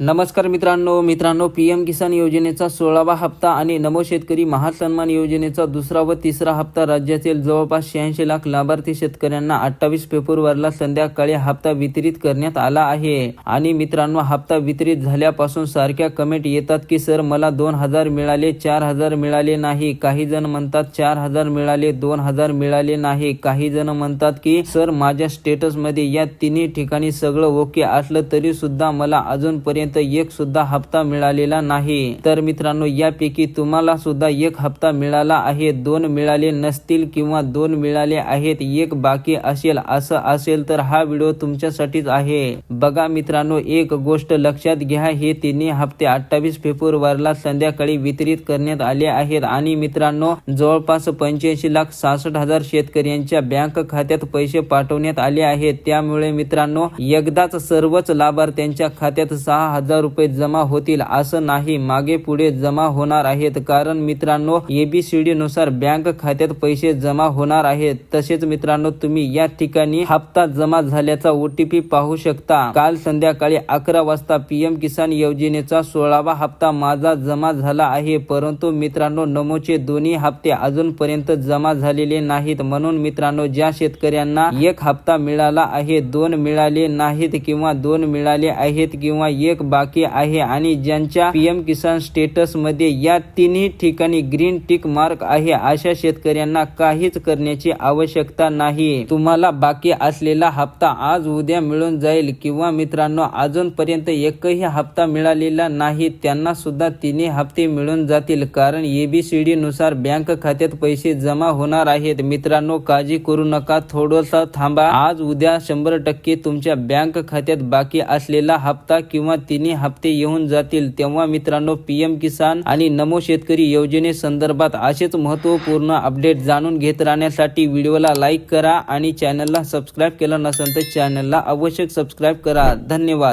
नमस्कार मित्रांनो मित्रांनो पी एम किसान योजनेचा सोळावा हप्ता आणि नमो शेतकरी महासन्मान योजनेचा दुसरा व तिसरा हप्ता राज्यातील जवळपास शहाऐंशी लाख लाभार्थी शेतकऱ्यांना अठ्ठावीस फेब्रुवारीला संध्याकाळी हप्ता वितरित करण्यात आला आहे. आणि मित्रांनो हप्ता वितरित झाल्यापासून सारख्या कमेंट येतात की सर मला दोन हजार मिळाले चार हजार मिळाले नाही. काही जण म्हणतात चार हजार मिळाले दोन हजार मिळाले नाही. काही जण म्हणतात की सर माझ्या स्टेटसमध्ये या तिन्ही ठिकाणी सगळं ओके असलं तरी सुद्धा मला अजूनपर्यंत एक सुद्धा हप्ता मिळालेला नाही. तर मित्रांनो यापैकी तुम्हाला सुद्धा एक हप्ता मिळाला आहे दोन मिळाले नसतील किंवा दोन मिळाले आहेत एक बाकी असेल असं असेल तर हा व्हिडिओ तुमच्यासाठीच आहे. बघा मित्रांनो एक गोष्ट लक्षात घ्या हे तिन्ही हप्ते अठ्ठावीस फेब्रुवारीला संध्याकाळी वितरित करण्यात आले आहेत आणि मित्रांनो जवळपास पंच्याऐंशी लाख सहासष्ट हजार शेतकऱ्यांच्या बँक खात्यात पैसे पाठवण्यात आले आहेत. त्यामुळे मित्रांनो एकदाच सर्वच लाभार्थ्यांच्या खात्यात सहा हजार रुपये जमा होतील असं नाही मागे पुढे जमा होणार आहेत. कारण मित्रांनो एबीसीडी नुसार बँक खात्यात पैसे जमा होणार आहेत. तसेच मित्रांनो तुम्ही या ठिकाणी हप्ता जमा झाल्याचा ओटीपी पाहू शकता. काल संध्याकाळी अकरा वाजता पीएम किसान योजनेचा सोळावा हप्ता माझा जमा झाला आहे. परंतु मित्रांनो नमोचे दोन्ही हप्ते अजूनपर्यंत जमा झालेले नाहीत. म्हणून मित्रांनो ज्या शेतकऱ्यांना एक हप्ता मिळाला आहे दोन मिळाले नाहीत किंवा दोन मिळाले आहेत किंवा एक बाकी आहे आणि ज्यांच्या पीएम किसान स्टेटसमध्ये या तिन्ही ठिकाणी ग्रीन टिक मार्क आहे अशा शेतकऱ्यांना काहीच करण्याची आवश्यकता नाही. तुम्हाला बाकी असलेला हप्ता आज उद्या मिळून जाईल किंवा मित्रांनो अजूनपर्यंत एकही हप्ता मिळालेला नाही त्यांना सुद्धा तिन्ही हप्ते मिळून जातील. कारण एबीसीडी नुसार बँक खात्यात पैसे जमा होणार आहेत. मित्रांनो काळजी करू नका थोडंसं थांबा. आज उद्या शंभर टक्के तुमच्या बँक खात्यात बाकी असलेला हप्ता किंवा तिन्ही हप्ते येऊन जातील. तेव्हा मित्रांनो पीएम किसान आणि नमो शेतकरी योजनेसंदर्भात असेच महत्त्वपूर्ण अपडेट जाणून घेत राहण्यासाठी व्हिडिओला लाईक करा आणि चॅनलला सबस्क्राईब केलं नसेल तर चॅनलला आवश्यक सबस्क्राईब करा. धन्यवाद.